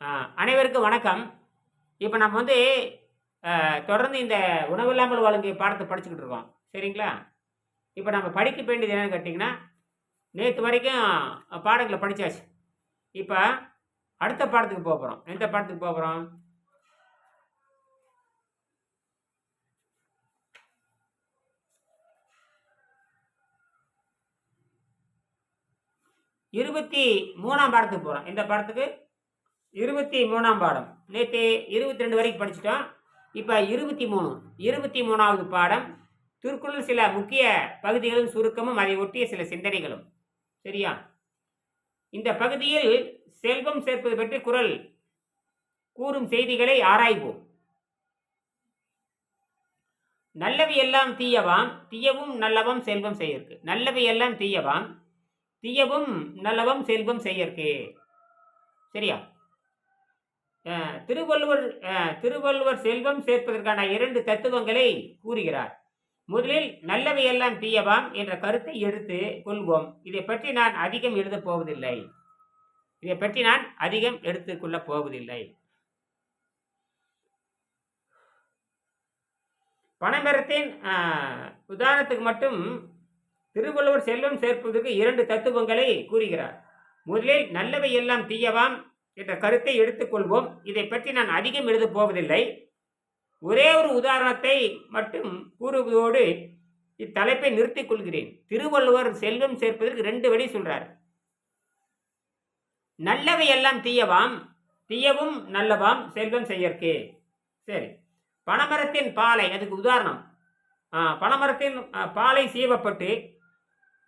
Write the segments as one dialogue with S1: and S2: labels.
S1: அனைவருக்கும் வணக்கம். இப்போ நம்ம வந்து தொடர்ந்து இந்த உணவில்லாமல் வாழ்க்கை பாடத்தை படிச்சுக்கிட்டு இருக்கோம். சரிங்களா? இப்போ நம்ம படிக்க வேண்டியது என்னன்னு கேட்டிங்கன்னா நேற்று வரைக்கும் பாடங்களை படித்தாச்சு இப்போ அடுத்த பாடத்துக்கு போக போகிறோம் எந்த பாடத்துக்கு போக போகிறோம் இருபத்தி மூணாம் பாடத்துக்கு போகிறோம் இந்த பாடத்துக்கு? இருபத்தி மூணாம் பாடம். நேற்று இருபத்தி ரெண்டு வரைக்கும் படிச்சிட்டோம். இப்போ இருபத்தி மூணு. இருபத்தி மூணாவது பாடம். திருக்குறள் சில முக்கிய பகுதிகளும் சுருக்கமும் அதை ஒட்டிய சில சிந்தனைகளும். சரியா? இந்த பகுதியில் செல்வம் சேர்ப்பது பற்றி குரல் கூறும் செய்திகளை ஆராய்வோம். நல்லவை எல்லாம் தீயவாம் தீயவும் நல்லவம் செல்வம் செய்யற்கு. நல்லவை எல்லாம் தீயவாம் தீயவும் நல்லவம் செல்வம் செய்யற்கு. சரியா? திருவள்ளுவர் திருவள்ளுவர் செல்வம் சேர்ப்பதற்கான இரண்டு தத்துவங்களை கூறுகிறார். முதலில் நல்லவை எல்லாம் தீயவாம் என்ற கருத்தை எடுத்து கொள்வோம். இதை பற்றி நான் அதிகம் எழுதப் போவதில்லை. இதை பற்றி நான் அதிகம் எடுத்துக்கொள்ளப் போவதில்லை. பனைமரத்தின் உதாரணத்துக்கு மட்டும் திருவள்ளுவர் செல்வம் சேர்ப்பதற்கு இரண்டு தத்துவங்களை கூறுகிறார். முதலில் நல்லவை எல்லாம் தீயவாம் என்ற கருத்தை எடுத்துக்கொள்வோம். இதை பற்றி நான் அதிகம் எழுதப் போவதில்லை. ஒரே ஒரு உதாரணத்தை மட்டும் கூறுவதோடு இத்தலைப்பை நிறுத்திக் கொள்கிறேன். திருவள்ளுவர் செல்வம் சேர்ப்பதற்கு ரெண்டு வழி சொல்றார். நல்லவை எல்லாம் தீயவாம் தீயவும் நல்லவாம் செல்வம் செய்யற்கே. சரி. பனைமரத்தின் பாலை அதுக்கு உதாரணம். ஆ, பனைமரத்தின் பாலை சீவப்பட்டு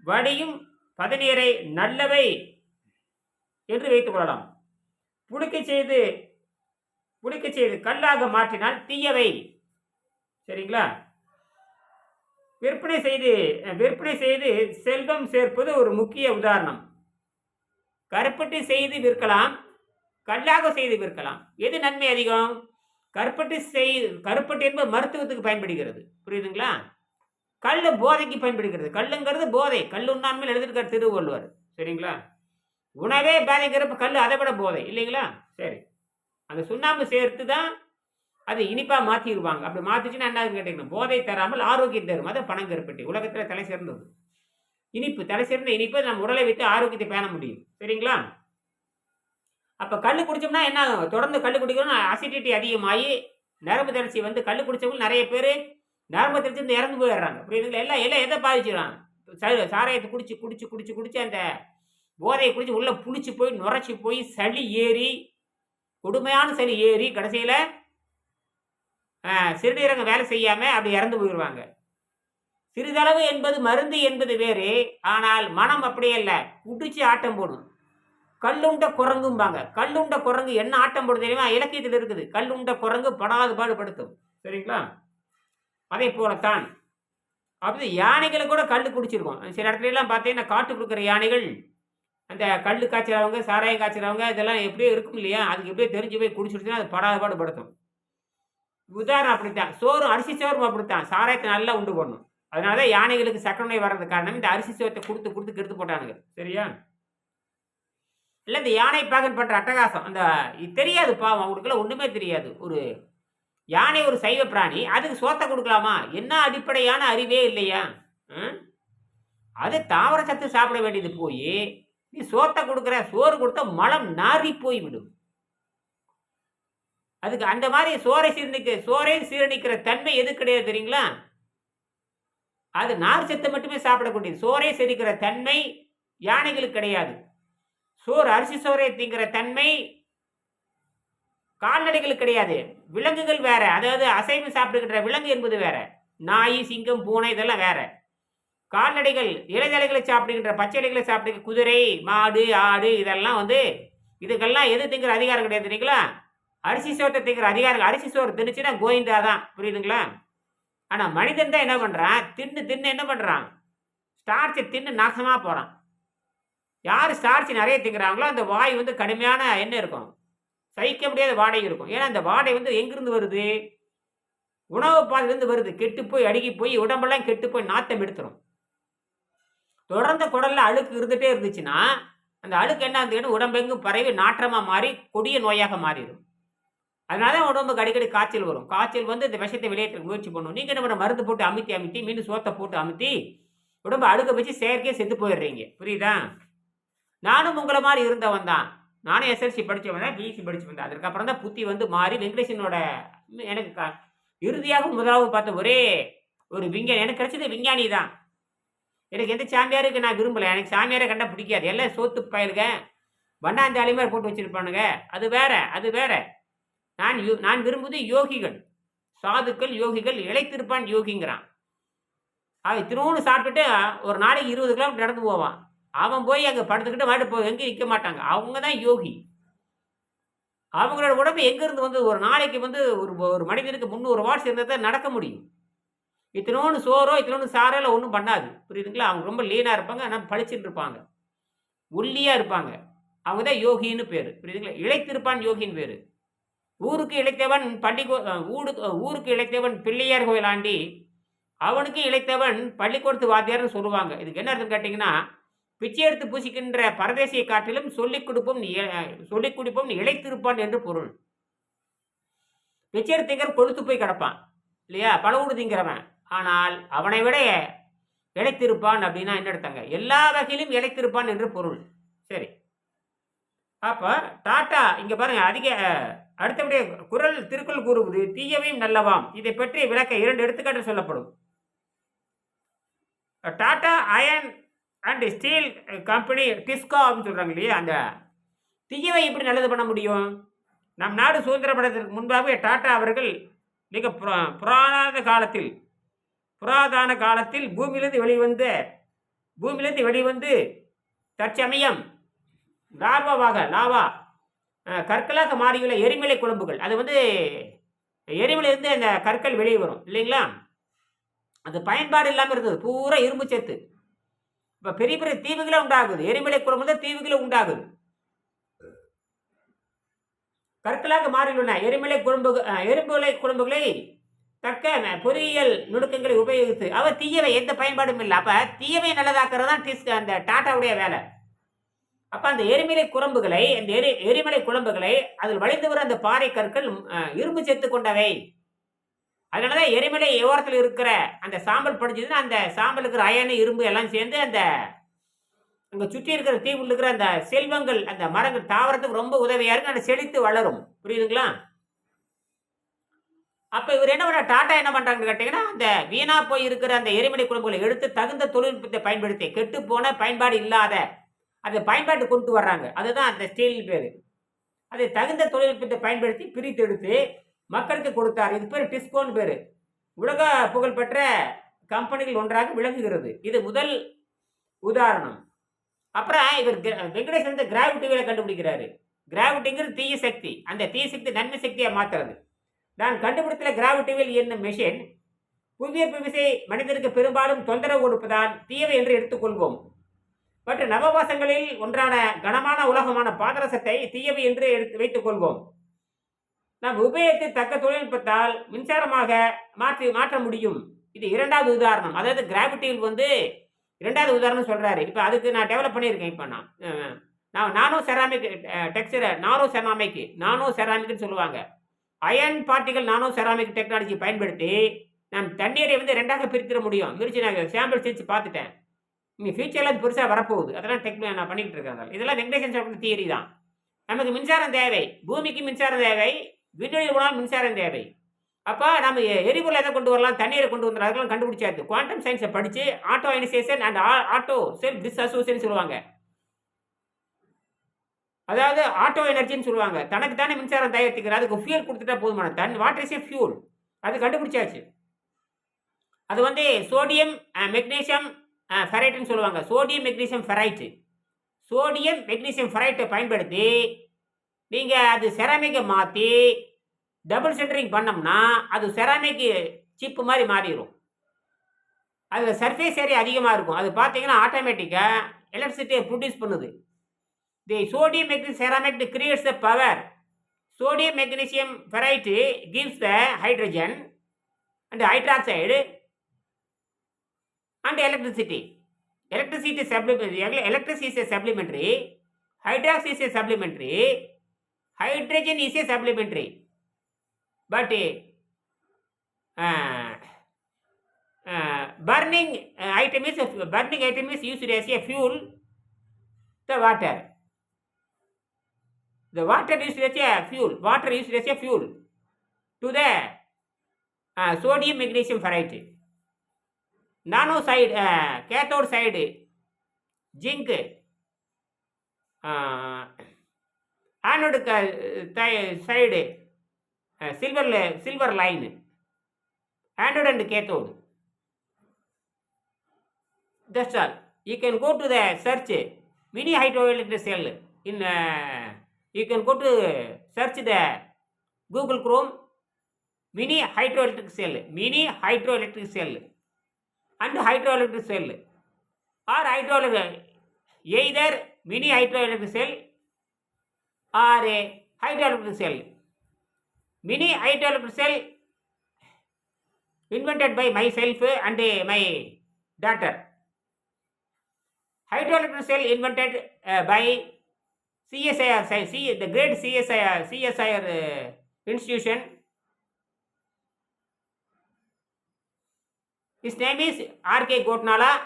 S1: வடியும் பதநீரை நல்லவை என்று வைத்துக் கொள்ளலாம். புளிக்க செய்து புளிக்க செய்து கல்லாக மாற்றினால் தீயவை. சரிங்களா? விற்பனை செய்து விற்பனை செய்து செல்வம் சேர்ப்பது ஒரு முக்கிய உதாரணம். கருப்பட்டு செய்து விற்கலாம் கல்லாக செய்து விற்கலாம். எது நன்மை அதிகம்? கருப்பட்டு செய் கருப்பட்டி என்பது மருத்துவத்துக்கு பயன்படுகிறது. புரியுதுங்களா? கல் போதைக்கு பயன்படுகிறது. கல்லுங்கிறது போதை. கல் உண்ணாமல் எழுதியிருக்கார் திருவள்ளுவர். சரிங்களா? உணவே பாதிக்கிறப்ப கல் அதை விட போதை இல்லைங்களா? சரி. அந்த சுண்ணாம்பு சேர்த்து தான் அது இனிப்பாக மாற்றிடுவாங்க அப்படி மாற்றிச்சுன்னா என்ன கேட்டிங்கன்னா போதை தராமல் ஆரோக்கியம் தரும். அது பனங்கருப்பட்டி உலகத்தில் தலை சிறந்தது. இனிப்பு தலை சிறந்த இனிப்பு நம்ம உடலை விட்டு ஆரோக்கியத்தை பேண முடியும். சரிங்களா? அப்போ கல் குடிச்சோம்னா என்ன ஆகும்? தொடர்ந்து கல் குடிக்கணும்னா அசிடிட்டி அதிகமாகி நரம்பு தளர்ச்சி வந்து கல் குடித்தவங்க நிறைய பேர் நரம்பு தளர்ச்சி வந்து இறந்து போயிடுறாங்க. புரியுதுங்களா? எல்லாம் எல்லாம் எதை பாதிச்சிடுறாங்க சாராயத்தை குடிச்சு குடிச்சு குடிச்சு குடிச்சு அந்த போதையை குடிச்சு உள்ளே புளிச்சு போய் நுரைச்சி போய் சளி ஏறி கொடுமையான சளி ஏறி கடைசியில் சிறுநீரகம் வேலை செய்யாமல் அப்படி இறந்து போயிடுவாங்க. சிறிதளவு என்பது மருந்து என்பது வேறு ஆனால் மனம் அப்படியே இல்லை. குடிச்சு ஆட்டம் போடும் கல்லுண்ட குரங்கும்பாங்க. கல்லுண்ட குரங்கு என்ன ஆட்டம் போடும் தெரியுமா? இலக்கியத்தில் இருக்குது. கல்லுண்ட குரங்கு படாது பாடுபடுத்தும். சரிங்களா? அதே போலத்தான். அப்படி யானைகளை கூட கல் குடிச்சிருக்கோம். சில இடத்துல எல்லாம் பார்த்தீங்கன்னா காட்டு கொடுக்குற யானைகள் அந்த கல் காய்ச்சறவங்க சாராயம் காய்ச்சறவங்க இதெல்லாம் எப்படியோ இருக்கும் இல்லையா? அதுக்கு எப்படியோ தெரிஞ்சு போய் குடிச்சிடுச்சுன்னா அது படாத பாடுபடுத்தும் உதாரணம் அப்படித்தான். சோறு அரிசி சோறும் அப்படித்தான். சாராயத்தை நல்லா உண்டு போடணும். அதனால தான் யானைகளுக்கு சக்கரை நோய் வர்றது காரணம் இந்த அரிசி சோத்தை கொடுத்து கொடுத்து கெடுத்து போட்டானுங்க. சரியா? இல்லை இந்த யானை பாகன் பண்ணுற அட்டகாசம் அந்த இது தெரியாது பாவம் அவங்களுக்குலாம் ஒன்றுமே தெரியாது. ஒரு யானை ஒரு சைவ பிராணி அதுக்கு சோத்தை கொடுக்கலாமா? என்ன அடிப்படையான அறிவே இல்லையா? ம்? அது தாவர சத்து சாப்பிட வேண்டியது போய் நீ சோத்தை கொடுக்குற சோறு கொடுத்தா மலம் நாறி போய் விடும் அதுக்கு அந்த மாதிரி சோறை சீரணிக்க சோரை சீரணிக்கிற தன்மை எது கிடையாது தெரியுங்களா? அது நார் சத்தை மட்டுமே சாப்பிடக்கூடியது சோரை செரிக்கிற தன்மை யானைகளுக்கு கிடையாது. சோறு அரிசி சோறை திங்கிற தன்மை கால்நடைகளுக்கு கிடையாது. விலங்குகள் வேற. அதாவது அசைவம் சாப்பிடுகின்ற விலங்கு என்பது வேற. நாய் சிங்கம் பூனை இதெல்லாம் வேற. கால்நடைகள் இலைதலைகளை சாப்பிடுகின்ற பச்சை இலைகளை சாப்பிடுகிற குதிரை மாடு ஆடு இதெல்லாம் வந்து இதுக்கெல்லாம் எது திங்கிற அதிகாரம் கிடையாது தெரியுங்களா? அரிசி சோத்தை திங்கிற அதிகாரம் அரிசி சோறு தின்னுச்சுன்னா கோவிந்தா தான். புரியுதுங்களா? ஆனால் மனிதன் தான் என்ன பண்ணுறான் தின்னு தின்னு என்ன பண்ணுறான் ஸ்டார்ச்சை தின்னு நாசமாக போகிறான் யார் ஸ்டார்ச் நிறைய திங்கிறாங்களோ அந்த வாய் வந்து கடுமையான என்ன இருக்கும். சகிக்க முடியாத வாடகை இருக்கும். ஏன்னா அந்த வாடகை வந்து எங்கிருந்து வருது? உணவு பாதையிலேருந்து வருது. கெட்டு போய் அழுகி போய் உடம்பெல்லாம் கெட்டு போய் நாத்தம் எடுத்துரும். தொடர்ந்து குடல்ல அழுக்கு இருந்துகிட்டே இருந்துச்சுன்னா அந்த அழுக்கு என்ன ஆகுதுன்னு உடம்பெங்கும் பரவி நாற்றமாக மாறி கொடிய நோயாக மாறிடும். அதனால தான் உடம்புக்கு அடிக்கடி காய்ச்சல் வரும். காய்ச்சல் வந்து இந்த விஷத்தை வெளியேற்ற முயற்சி பண்ணும். நீங்கள் என்ன மருந்து போட்டு அமுத்தி அமுத்தி மீண்டும் சோத்தை போட்டு அமுத்தி உடம்பு அழுக்க வச்சு செயற்கையாக செத்து போயிடுறீங்க. புரியுதா? நானும் உங்களை மாதிரி இருந்தவன் தான். நானும் எஸ்எல்சி படித்தவன் தான் பிஎஸ்சி படிச்சு வந்தேன் அதுக்கப்புறம் தான் புத்தி வந்து மாறி வெங்கடேசனோட எனக்கு க- இறுதியாக முதலாவது பார்த்த ஒரே ஒரு விஞ்ஞானி எனக்கு கிடைச்சது விஞ்ஞானி தான். எனக்கு எந்த சாமியாருக்கு நான் விரும்பலை. எனக்கு சாமியாரை கண்டா பிடிக்காது. எல்லாம் சோத்து பயலுங்க வண்ணாந்தாலி மாதிரி போட்டு வச்சிருப்பானுங்க. அது வேற அது வேற. நான் யோ- நான் விரும்புவது யோகிகள். சாதுக்கள் யோகிகள் இழைத்திருப்பான் யோகிங்கிறான். அவன் திருவண்ணு சாப்பிட்டுட்டு ஒரு நாளைக்கு இருபது கிலோமீட்டர் நடந்து போவான். அவன் போய் அங்கே படுத்துக்கிட்டு மாட்டு போய் எங்கேயும் நிற்க மாட்டாங்க. அவங்க தான் யோகி. அவங்களோட உடம்பு எங்கேருந்து வந்து ஒரு நாளைக்கு வந்து ஒரு ஒரு மனிதனுக்கு முந்நூறு வாட்ஸ் இருந்தால் தான் நடக்க முடியும். இத்தனோன்னு சோறோ இத்தனோன்னு சாரோ இல்லை ஒன்றும் பண்ணாது. புரியுதுங்களா? அவங்க ரொம்ப லீனாக இருப்பாங்க ஆனால் படிச்சுட்டு இருப்பாங்க. ஒல்லியாக இருப்பாங்க. அவங்க தான் யோகின்னு பேர். புரியுதுங்களா? இழைத்திருப்பான் யோகின்னு பேர். ஊருக்கு இழைத்தவன் பள்ளிக்கோ ஊடு ஊருக்கு இழைத்தவன் பிள்ளையார் கோயிலாண்டி அவனுக்கு இழைத்தவன் பள்ளிக்கூடத்து வாத்தியார்னு சொல்லுவாங்க. இதுக்கு என்ன அர்த்தம் கேட்டிங்கன்னா பிச்சை எடுத்து பூசிக்கின்ற பரதேசியை காட்டிலும் சொல்லிக் கொடுப்போம் நீ சொல்லிக் கொடுப்போம் நீ இழைத்திருப்பான் என்று பொருள். பிச்சை எடுத்தீங்கிற கொழுத்து போய் கிடப்பான். இல்லையா? பழவுடு திங்கிறவன் ஆனால் அவனை விட இழைத்திருப்பான் அப்படின்னா என்ன எடுத்தாங்க எல்லா வகையிலும் இழைத்திருப்பான் என்று பொருள். சரி. அப்போ டாட்டா இங்கே பாருங்க அதிக அடுத்தபடிய அடுத்தபடியே குரல் திருக்குள் கூறுவது தீயவையும் நல்லவாம். இதை பற்றி விளக்க இரண்டு எடுத்துக்காட்டு சொல்லப்படும். Tata iron and steel company TISCO அப்படின்னு சொல்கிறாங்க இல்லையா? அந்த தீயவை எப்படி நல்லது பண்ண முடியும்? நம் நாடு சுதந்திரப்படத்திற்கு முன்பாகவே டாட்டா அவர்கள் மிக புரா காலத்தில் புராதான காலத்தில் பூமியிலிருந்து வெளிவந்த பூமியிலிருந்து வெளிவந்து தற்சமயம் லார்வாவாக லாவா கற்களாக மாறியுள்ள எரிமலை குழம்புகள். அது வந்து எரிமலையிலிருந்து அந்த கற்கள் வெளியே வரும் இல்லைங்களா? அது பயன்பாடு இல்லாமல் இருந்தது பூரா இரும்பு சேர்த்து இப்போ பெரிய பெரிய தீவுகளே உண்டாகுது எரிமலை குழம்பு தான் தீவுகளே உண்டாகுது. கற்களாக மாறியுள்ளன எரிமலை குழம்பு எரிமலை குழம்புகளை தக்க பொறியியல் நுணுக்கங்களை உபயோகித்து அவர் தீயவை எந்த பயன்பாடும் இல்லை. அப்போ தீயவை நல்லதாக்குறது தான் டிஸ் அந்த டாட்டாவுடைய வேலை. அப்போ அந்த எரிமலை குழம்புகளை அந்த எரி எரிமலை குழம்புகளை அதில் வளைந்து வர அந்த பாறை கற்கள் இரும்பு சேர்த்து கொண்டவை. அதனால தான் எரிமலை ஓரத்தில் இருக்கிற அந்த சாம்பல் படிச்சதுன்னா அந்த சாம்பல் இருக்கிற அயனு இரும்பு எல்லாம் சேர்ந்து அந்த அங்கே சுற்றி இருக்கிற தீவுல இருக்கிற அந்த செல்வங்கள் அந்த மரங்கள் தாவரத்துக்கு ரொம்ப உதவியாக இருக்கு. அந்த செழித்து வளரும். புரியுதுங்களா? அப்போ இவர் என்ன பண்ண டாட்டா என்ன பண்ணுறாங்கன்னு கேட்டிங்கன்னா அந்த வீணா போய் இருக்கிற அந்த எரிமலை குழம்புகளை எடுத்து தகுந்த தொழில்நுட்பத்தை பயன்படுத்தி கெட்டு போன பயன்பாடு இல்லாத அதை பயன்பாட்டு கொண்டு வர்றாங்க. அதுதான் அந்த ஸ்டீல் பேர். அதை தகுந்த தொழில்நுட்பத்தை பயன்படுத்தி பிரித்து எடுத்து மக்களுக்கு கொடுத்தார். இது பேர் டிஸ்கோன் பேர். உலக புகழ்பெற்ற கம்பெனிகள் ஒன்றாக விளங்குகிறது. இது முதல் உதாரணம். அப்புறம் இவர் கிர- வெங்கடேஷ் வந்து கிராவிட்டி வேலை கண்டுபிடிக்கிறாரு. கிராவிட்டிங்கிறது தீய சக்தி. அந்த தீய சக்தி நன்மை சக்தியை மாற்றுறது நான் கண்டுபிடித்த கிராவிட்டிவில் என்னும் மெஷின் புவியீர்ப்பு விசை மனிதனுக்கு பெரும்பாலும் தொந்தரவு கொடுப்பதால் தீயவை என்று எடுத்துக்கொள்வோம். மற்ற நவவாசங்களில் ஒன்றான கனமான உலகமான பாதரசத்தை தீயவை என்று எடுத்து வைத்துக் கொள்வோம் நாம் உபயோகத்தை தக்க தொழில்நுட்பத்தால் மின்சாரமாக மாற்றி மாற்ற முடியும். இது இரண்டாவது உதாரணம். அதாவது கிராவிட்டியில் வந்து இரண்டாவது உதாரணம் சொல்றாரு. இப்போ அதுக்கு நான் டெவலப் பண்ணியிருக்கேன் இப்போ நான். நான் nano ceramic texture nano ceramic nano செராமிக்னு சொல்லுவாங்க. அயன் பார்ட்டிகள் நானோ செராமிக் டெக்னாலஜி பயன்படுத்தி நாம் தண்ணீரை வந்து ரெண்டாக பிரித்திட முடியும். பிரித்து நான் சாம்பிள் செஞ்சு பார்த்துட்டேன். இங்கே ஃபியூச்சரில் அது பெருசாக வரப்போகுது. அதெல்லாம் டெக் நான் பண்ணிக்கிட்டு இருக்கேன் இதெல்லாம் வெங்கடேசன் சாப்பிட்ற தியரி தான். நமக்கு மின்சாரம் தேவை. பூமிக்கு மின்சாரம் தேவை. விண்வெளியில் போனால் மின்சாரம் தேவை. அப்போ நம்ம எரிபொருள் எதை கொண்டு வரலாம்? தண்ணீரை கொண்டு வந்துடும் அதெல்லாம் கண்டுபிடிச்சாச்சு. குவாண்டம் சயின்ஸை படித்து auto ionization and auto self dissociation சொல்லுவாங்க. அதாவது ஆட்டோ எனர்ஜின்னு சொல்லுவாங்க. தனக்கு தானே மின்சாரம் தயாரித்துக்கிற அதுக்கு ஃபியூல் கொடுத்துட்டா போதுமான தன் வாட்டர் இஸ் ஃபியூல் அது கண்டுபிடிச்சாச்சு. அது வந்து சோடியம் மெக்னீசியம் ஃபெரைட்டுன்னு சொல்லுவாங்க. Sodium magnesium ferrite sodium magnesium ஃபெரைட்டை பயன்படுத்தி நீங்கள் அது செராமிக்கை மாற்றி டபுள் சென்டரிங் பண்ணோம்னா அது செராமிக்கு சிப்பு மாதிரி மாறிடும் அதில் சர்ஃபேஸ் ஏரியா அதிகமாக இருக்கும். அது பார்த்தீங்கன்னா ஆட்டோமேட்டிக்காக எலக்ட்ரிசிட்டியை ப்ரொடியூஸ் பண்ணுது. The sodium sodium creates the power sodium power variety gives the hydrogen and hydrogen and electricity electricity is electricity supplementary is a supplementary hydrox is a supplementary hydrogen is a supplementary but uh, uh, burning item is burning item is used as a fuel the water the water used as a fuel water used as a fuel to the uh, sodium magnesium ferrite nano side uh, cathode side zinc uh, anode ca- thi- side uh, silver li- silver line anode and cathode that's all you can go to the search mini hydroelectric cell in uh, you can go to search the google chrome mini hydroelectric cell mini hydroelectric cell and hydroelectric cell or hydroelectric either mini hydroelectric cell or a hydroelectric cell mini hydroelectric cell invented by myself and uh, my daughter hydroelectric cell invented uh, by CSIR, sci- C, the great CSIR, CSIR uh, institution. His name is R.K. Gotnala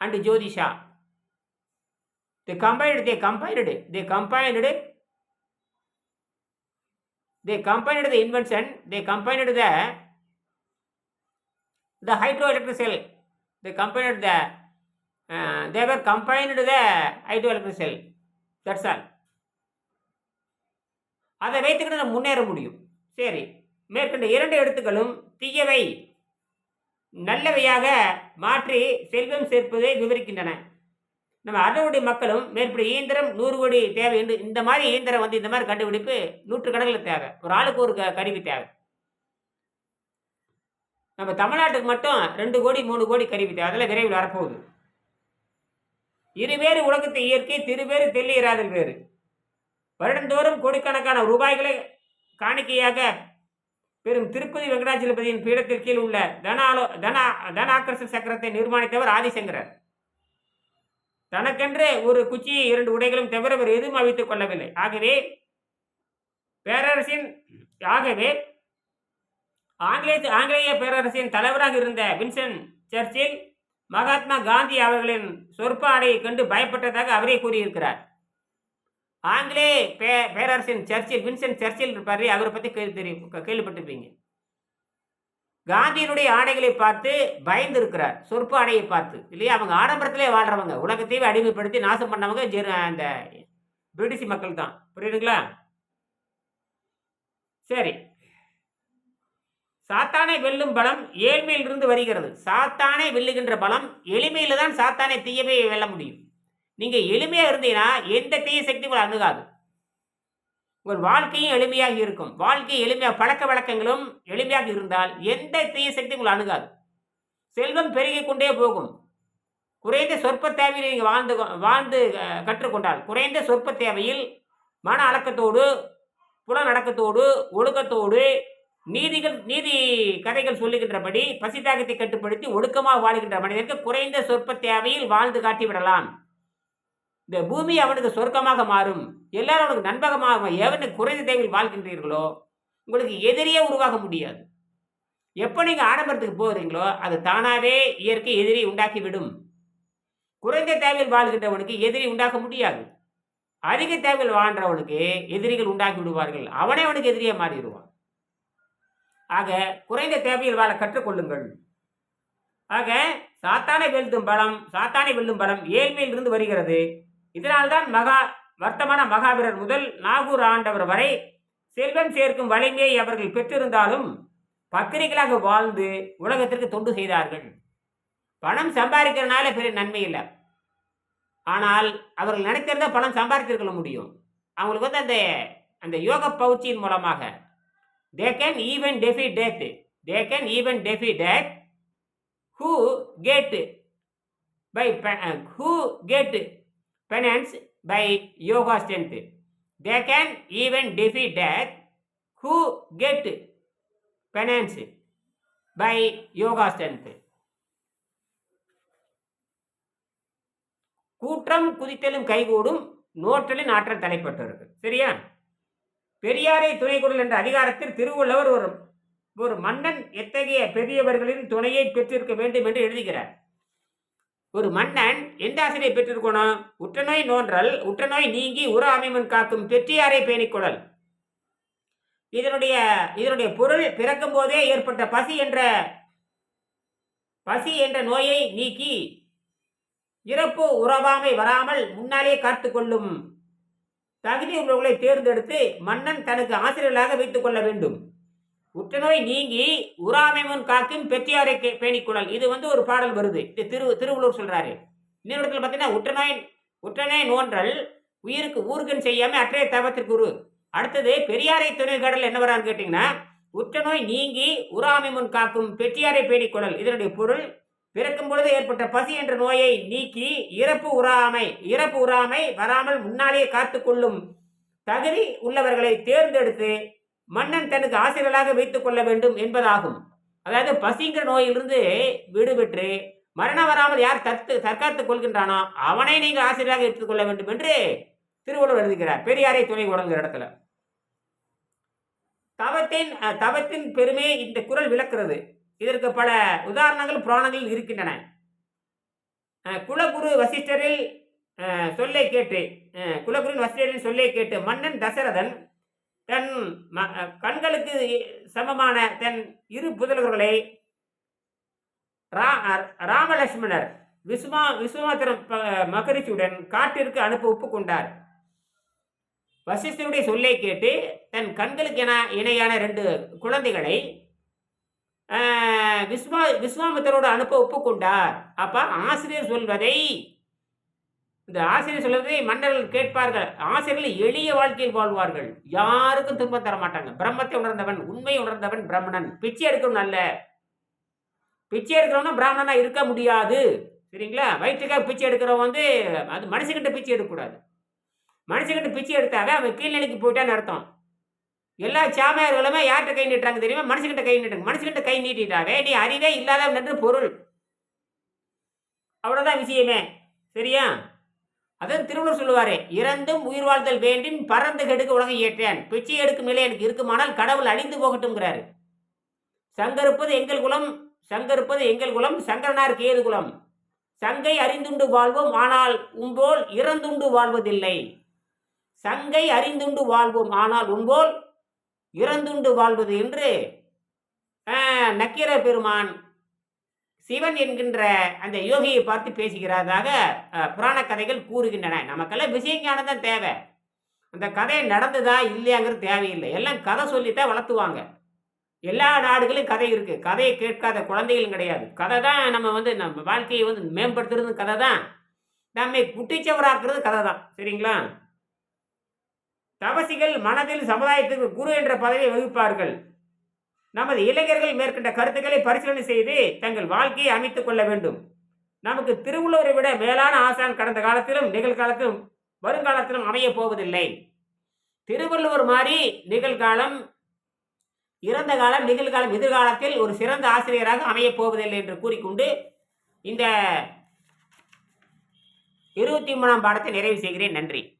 S1: and Jyoti Shah. They combined, they combined, they combined, they combined the invention, they combined the the hydroelectric cell, they combined the uh, they were combined the hydroelectric cell. That's all. அதை வைத்துக்கிட்டு நம்ம முன்னேற முடியும். சரி மேற்கண்ட இரண்டு எழுத்துக்களும் தீயவை நல்லவையாக மாற்றி செல்வம் சேர்ப்பதை விவரிக்கின்றன. நம்ம அறுவடை மக்களும் மேற்படி இயந்திரம் நூறு கோடி தேவை என்று இந்த மாதிரி இயந்திரம் வந்து இந்த மாதிரி கண்டுபிடிப்பு நூற்றுக்கணக்கில் தேவை. ஒரு ஆளுக்கு ஒரு க- கருவி தேவை. நம்ம தமிழ்நாட்டுக்கு மட்டும் ரெண்டு கோடி மூணு கோடி கருவி தேவை. அதெல்லாம் விரைவில் வரப்போகுது. இருவேறு உலகத்தை இயற்கை திருவேறு தெல்லியராதல் வேறு. வருடந்தோறும் கோடிக்கணக்கான ரூபாய்களை காணிக்கையாக பெரும் திருப்பதி வெங்கடாச்சலபதியின் பீடத்திற்கு கீழ் உள்ள தனாலோ தனா தனாக்கர்ஷ சக்கரத்தை நிர்மாணித்தவர் ஆதிசங்கரர். தனக்கென்று ஒரு குச்சியை இரண்டு உடைகளும் தவிர அவர் எதுவும் அவித்துக் கொள்ளவில்லை. ஆகவே பேரரசின் ஆகவே ஆங்கிலேய ஆங்கிலேய பேரரசின் தலைவராக இருந்த வின்சன் சர்ச்சில் மகாத்மா காந்தி அவர்களின் சொற்ப ஆடையை கண்டு பயப்பட்டதாக அவரே கூறியிருக்கிறார். ஆங்கிலேய பே பேரரசின் சர்ச்சில் வின்சென்ட் சர்ச்சில் இருப்பார். அவரை பற்றி கேள்வி தெரியும் கேள்விப்பட்டிருப்பீங்க. காந்தியினுடைய ஆடைகளை பார்த்து பயந்து இருக்கிறார் சொற்ப ஆடையை பார்த்து. இல்லையா? அவங்க ஆடம்பரத்திலே வாழ்றவங்க. உலகத்தையே அடிமைப்படுத்தி நாசம் பண்ணவங்க அந்த பிரிட்டிஷ் மக்கள் தான். புரியுதுங்களா? சரி. சாத்தானை வெல்லும் பலம் ஏழ்மையிலிருந்து வருகிறது. சாத்தானை வெல்லுகின்ற பலம் எளிமையில் தான் சாத்தானை தீயவே வெல்ல முடியும். நீங்க எளிமையா இருந்தீங்கன்னா எந்த தீய சக்தி உங்களை அணுகாது. உங்கள் வாழ்க்கையும் எளிமையாக இருக்கும். வாழ்க்கை எளிமையாக பழக்க வழக்கங்களும் எளிமையாக இருந்தால் எந்த தீய சக்தி உங்களை அணுகாது. செல்வம் பெருகிக் கொண்டே போகும். குறைந்த சொற்ப தேவையில் நீங்கள் வாழ்ந்து வாழ்ந்து கற்றுக்கொண்டால் குறைந்த சொற்ப தேவையில் மன அடக்கத்தோடு புலநடக்கத்தோடு ஒழுக்கத்தோடு நீதிகள் நீதி கதைகள் சொல்லுகின்றபடி பசிதாகத்தை கட்டுப்படுத்தி ஒடுக்கமாக வாழ்கின்ற மனிதருக்கு குறைந்த சொற்ப தேவையில் வாழ்ந்து காட்டிவிடலாம். இந்த பூமி அவனுக்கு சொர்க்கமாக மாறும். எல்லாரும் அவனுக்கு நண்பகமாக எவனுக்கு குறைந்த தேவையில் வாழ்கின்றீர்களோ உங்களுக்கு எதிரியே உருவாக முடியாது. எப்போ நீங்கள் ஆடம்பரத்துக்கு போகிறீங்களோ அது தானாகவே இயற்கை எதிரி உண்டாக்கி விடும் குறைந்த தேவையில் வாழ்கின்றவனுக்கு எதிரி உண்டாக்க முடியாது. அதிக தேவையில் வாழ்கிறவனுக்கு எதிரிகள் உண்டாக்கி விடுவார்கள். அவனே அவனுக்கு எதிரியே மாறிடுவான். ஆக குறைந்த தேவையில் வாழ கற்றுக்கொள்ளுங்கள் ஆக சாத்தானை வெல்லும் பலம் சாத்தானை வெல்லும் பலம் ஏழ்மையிலிருந்து வருகிறது. இதனால்தான் மகா வர்த்தமான மகாவீரர் முதல் நாகூர் ஆண்டவர் வரை செல்வம் சேர்க்கும் வலிமையை அவர்கள் பெற்றிருந்தாலும் பத்திரிகைகளாக வாழ்ந்து உலகத்திற்கு தொண்டு செய்தார்கள். பணம் சம்பாதிக்கிறதுனால பெரிய நன்மை இல்லை. ஆனால் அவர்கள் நினைத்திருந்தா பணம் சம்பாதித்திருக்க முடியும். அவங்களுக்கு வந்து அந்த அந்த யோக பவுச்சியின் மூலமாக. They can even defy death they can even defy death who கேட்டு பை ஹூ கேட்டு penance by yoga strength. They can even defeat death who get penance by yoga strength. கூற்றம் குதித்தலும் கைகூடும் நோற்றலின் ஆற்றல் தலைப்பட்டவர்கள் சரியா பெரியாரை துணை கொள்ளல் என்ற அதிகாரத்தில் திருவள்ளுவர் ஒரு ஒரு மன்னன் எத்தகைய பெரியவர்களின் துணையை பெற்றிருக்க வேண்டும் என்று எழுதுகிறார் ஒரு மன்னன் எந்த ஆசிரியை பெற்றிருக்கணும் உற்றநோய் நோன்றல் உற்றநோய் நீங்கி உற அமைமன் காக்கும் பெற்றியாரை பேணிக்கொடல். இதனுடைய இதனுடைய பொருள் பிறக்கும் போதே ஏற்பட்ட பசி என்ற பசி என்ற நோயை நீக்கி இறப்பு உறவாமை வராமல் முன்னாலே காத்து கொள்ளும் தகுதி உள்ளவர்களை தேர்ந்தெடுத்து மன்னன் தனக்கு ஆசிரியர்களாக வைத்துக் கொள்ள வேண்டும். உற்றநோய் நீங்கி உராமைமுன் காக்கும் பெற்றியாரை கே- இது வந்து ஒரு பாடல் வருது. இது திரு திருவள்ளூர் சொல்றாரு. இன்னொரு இடத்துல பார்த்தீங்கன்னா உற்றநோய் உற்றநோய் நோன்றல் உயிருக்கு ஊர்கன் செய்யாம அற்றைய தவத்திற்கு உரு. அடுத்தது பெரியாரை துணை கடல் என்ன வரான்னு கேட்டிங்கன்னா உற்றநோய் நீங்கி உராமை முன் காக்கும் பெற்றியாரை பேணிக்கொள்ளல். இதனுடைய பொருள் பிறக்கும் பொழுது ஏற்பட்ட பசி என்ற நோயை நீக்கி இறப்பு உறாமை இறப்பு உறாமை வராமல் முன்னாலேயே காத்து கொள்ளும் தகுதி உள்ளவர்களை தேர்ந்தெடுத்து மன்னன் தனக்கு ஆசிரியர்களாக வைத்துக் கொள்ள வேண்டும் என்பதாகும். அதாவது பசிங்கிற நோயிலிருந்து விடுபெற்று மரணம் வராமல் யார் தத்து தற்காத்துக் கொள்கின்றானோ அவனை நீங்கள் ஆசிரியராக எடுத்துக்கொள்ள வேண்டும் என்று திருவள்ளுவர் எழுதுகிறார். பெரியாரை துணை உடங்குகிற இடத்துல. தவத்தின் தவத்தின் பெருமையை இந்த குரல் விளக்குறது. இதற்கு பல உதாரணங்கள் புராணங்கள் இருக்கின்றன. குலகுரு வசிஷ்டரில் சொல்லை கேட்டு குலகுருவின் வசிஷ்டரின் சொல்லை கேட்டு மன்னன் தசரதன் தன் ம- கண்களுக்கு சமமான தன் இரு புதல்வர்களை ரா- ராமலட்சுமணர் விஸ்வா விஸ்வாமித்திரம் ப- மகரிஷியுடன் காட்டிற்கு அனுப்ப ஒப்புக்கொண்டார். வசிஷ்டனுடைய சொல்லை கேட்டு தன் கண்களுக்கு என இணையான ரெண்டு குழந்தைகளை விஸ்வா விஸ்வாமித்தரோடு அனுப்ப ஒப்புக்கொண்டார். அப்ப ஆசிரியர் சொல்வதை இந்த ஆசிரியர் சொல்வதை மன்னர்கள் கேட்பார்கள். ஆசிரியர்கள் எளிய வாழ்க்கையில் வாழ்வார்கள். யாருக்கும் துன்பம் தர மாட்டாங்க பிரம்மத்தை உணர்ந்தவன் உண்மை உணர்ந்தவன் பிரம்மணன். பிச்சை எடுக்கணும் அல்ல பிச்சை எடுக்கிறவனா பிராமணனா இருக்க முடியாது. சரிங்களா? வயிற்றுக்காக பிச்சை எடுக்கிறவன் வந்து அது மனுஷங்கிட்ட பிச்சை எடுக்கக்கூடாது. மனுஷங்கிட்ட பிச்சை எடுத்தாவே அவன் கீழ்நிலைக்கு போயிட்டான்னு அர்த்தம். எல்லா சாமியார்களுமே யார்கிட்ட கை நீட்டுறாங்க தெரியுமா? மனுஷங்கிட்ட கை நீட்டுங்க. மனுஷங்கிட்ட கை நீட்டிட்டாவே நீ அறிவே இல்லாதவன் பொருள். அவ்வளோதான் விஷயமே. சரியா? அதான் திருவள்ளுவர் சொல்லுவாரு இறந்தும் உயிர் வாழ்தல் வேண்டின் பறந்து கெடுக்க உலகம் ஏற்றேன். பிச்சை எடுக்கும் நிலை எனக்கு இருக்குமானால் கடவுள் அழிந்து போகட்டும்ங்கிறாரு. சங்கருப்பது எங்கள் குலம் சங்கருப்பது எங்கள் குலம் சங்கரனாருக்கு ஏது குலம். சங்கை அறிந்துண்டு வாழ்வோம் ஆனால் உம்போல் இறந்துண்டு வாழ்வதில்லை. சங்கை அறிந்துண்டு வாழ்வோம் ஆனால் உம்போல் இறந்துண்டு வாழ்வது என்று நக்கீர பெருமான் சிவன் என்கின்ற அந்த யோகியை பார்த்து பேசுகிறதாக புராண கதைகள் கூறுகின்றன. நமக்கெல்லாம் விஷயஞானம் தான் தேவை. அந்த கதை நடந்ததா இல்லையாங்கிறது தேவையில்லை. எல்லாம் கதை சொல்லித்தான் வளர்த்துவாங்க. எல்லா நாடுகளிலும் கதை இருக்குது கதையை கேட்காத குழந்தைகளும் கிடையாது. கதை தான் நம்ம வந்து நம்ம வாழ்க்கையை வந்து மேம்படுத்துறது கதை தான் நம்மை குட்டிச்சவராக்குறது கதை தான் சரிங்களா? தபசிகள் மனதில் சமுதாயத்துக்கு குரு என்ற பதவியை வகிப்பார்கள். நமது இளைஞர்கள் மேற்கொண்ட கருத்துக்களை பரிசீலனை செய்து தங்கள் வாழ்க்கையை அமைத்துக் கொள்ள வேண்டும். நமக்கு திருவள்ளுவரை விட மேலான ஆசான் கடந்த காலத்திலும் நிகழ்காலத்திலும் வருங்காலத்திலும் அமையப் போவதில்லை. திருவள்ளுவர் மாதிரி நிகழ்காலம் இறந்த காலம் நிகழ்காலம் எதிர்காலத்தில் ஒரு சிறந்த ஆசிரியராக அமையப் போவதில்லை என்று கூறிக்கொண்டு இந்த இருபத்தி மூணாம் பாடத்தை நிறைவு செய்கிறேன். நன்றி.